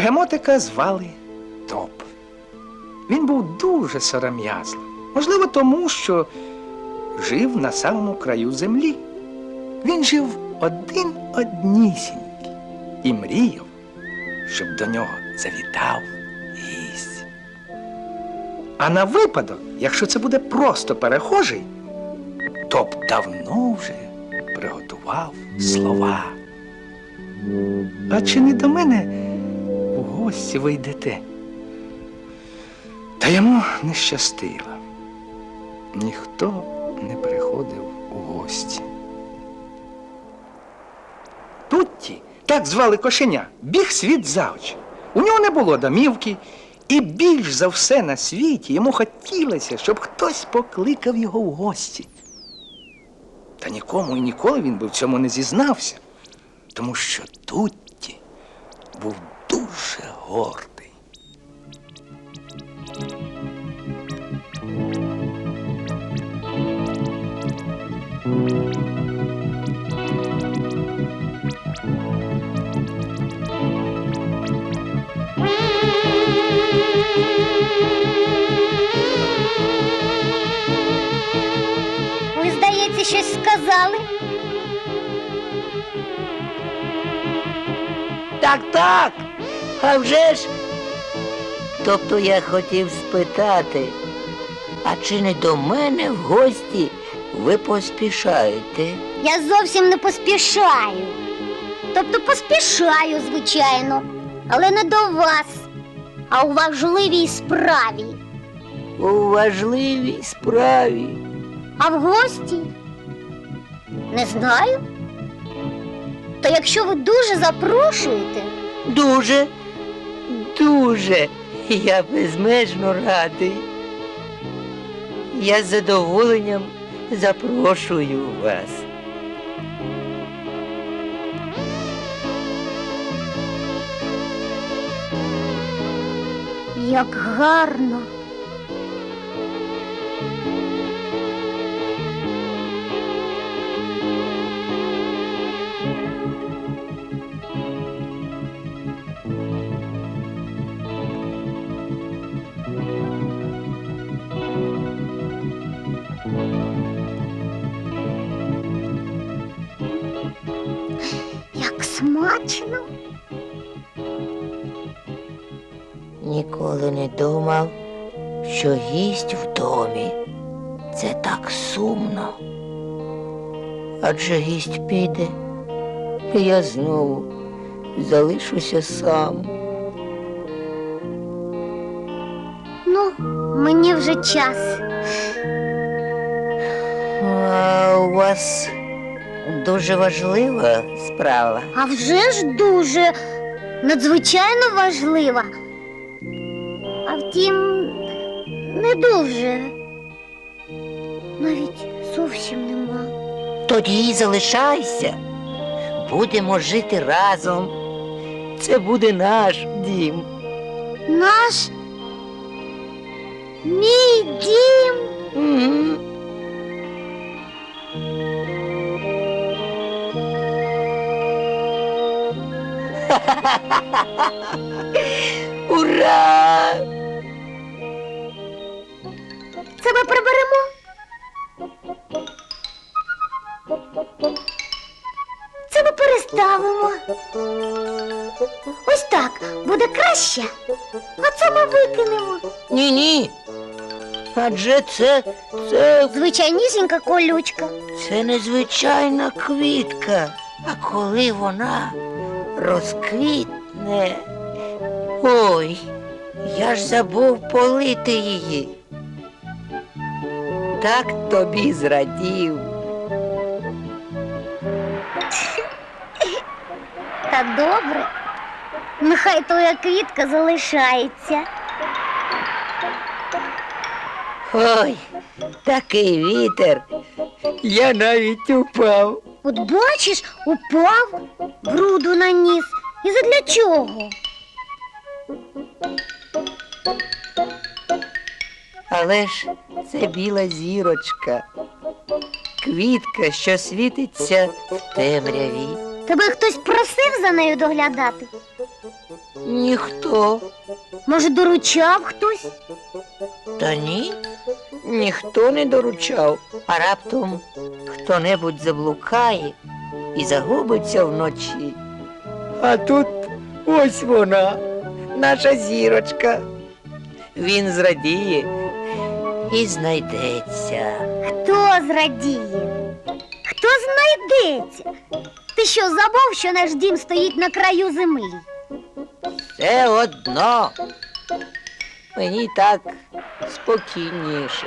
Бегемотика звали Топ. Він був дуже сором'язливий. Можливо, тому що жив на самому краю землі. Він жив один однісінький і мріяв, щоб до нього завітав гість. А на випадок, якщо це буде просто перехожий, Топ давно вже приготував слова. А чи не до мене гості ви йдете? Та йому не щастило. Ніхто не приходив у гості. Тутті, так звали кошеня, біг світ за очі. У нього не було домівки, і більш за все на світі йому хотілося, щоб хтось покликав його в гості. Та нікому і ніколи він би в цьому не зізнався, тому що Тутті був гордий. Ви, здається, щось сказали. Так, так. А вже ж. Тобто я хотів спитати, а чи не до мене в гості ви поспішаєте? Я зовсім не поспішаю. Тобто поспішаю, звичайно, але не до вас, а у важливій справі. У важливій справі. А в гості? Не знаю. То якщо ви дуже запрошуєте, Дуже, дуже я безмежно радий. Я з задоволенням запрошую вас. як гарно. Домі. Це так сумно. Адже гість піде, і я знову залишуся сам. Ну, мені вже час. А у вас дуже важлива справа. А вже ж дуже надзвичайно важлива. А втім, не дуже. Навіть зовсім нема. Тоді й залишайся. Будемо жити разом. Це буде наш дім. Наш мій дім. Мгм. Ура! Це ми приберемо. Це ми переставимо. Ось так буде краще. А це ми викинемо. Ні, ні. Адже це, це, Звичайнісінька колючка. це незвичайна квітка. А коли вона розквітне. Ой, я ж забув полити її. Так тобі зрадів. Та добре. Нехай твоя квітка залишається. Ой, такий вітер. Я навіть упав. От бачиш, упав, бруду наніс. І задля чого? Але ж це біла зірочка. Квітка, що світиться в темряві. Тебе хтось просив за нею доглядати? Ніхто. Може, доручав хтось? Та ні, ніхто не доручав, а раптом хто-небудь заблукає і загубиться вночі. А тут ось вона, наша зірочка. Він зрадіє і знайдеться. Хто зрадіє? Хто знайдеться? Ти що, забув, що наш дім стоїть на краю землі? Все одно. Мені так спокійніше.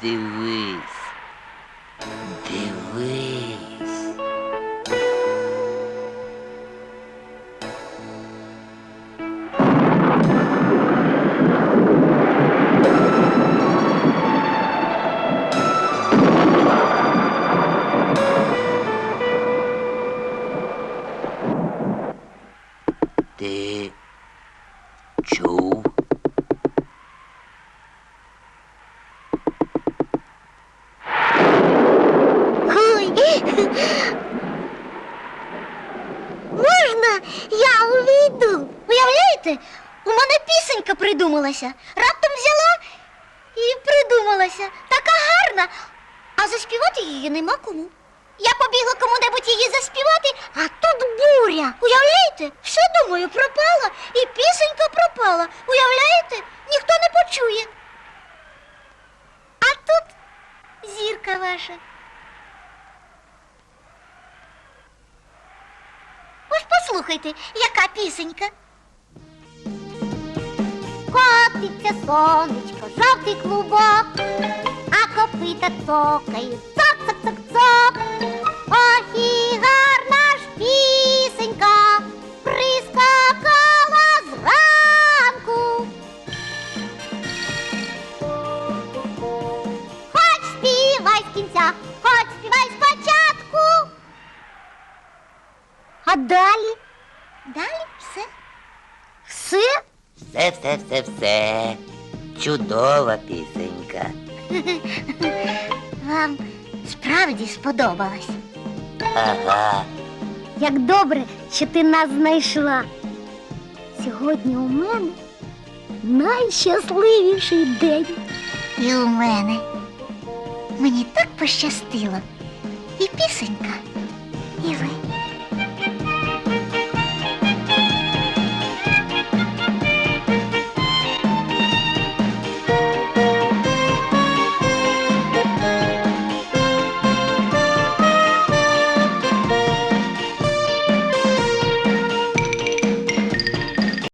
the ways. Можна я увійду? Уявляєте, у мене пісенька придумалася. Раптом взяла і придумалася. Така гарна. А заспівати її нема кому. Я побігла кому-небудь її заспівати, а тут буря. Уявляєте? Все думаю, пропала, і пісенька пропала. Уявляєте? Ніхто не почує. А тут зірка ваша. Ось послухайте, яка пісенька. Котиться сонечко, жовтий клубок, а копита цокають, цок, цок, цок, цок. Ох і гарна ж пісенька, прискакала зранку. Хоч співай з кінця, хоч співай спочатку. А далі? Далі все. Все? Все, все, все, все. Чудова пісенька. Вам справді сподобалось. Ага. Як добре, що ти нас знайшла. Сьогодні у мене найщасливіший день. І у мене. Мені так пощастило. І пісенька.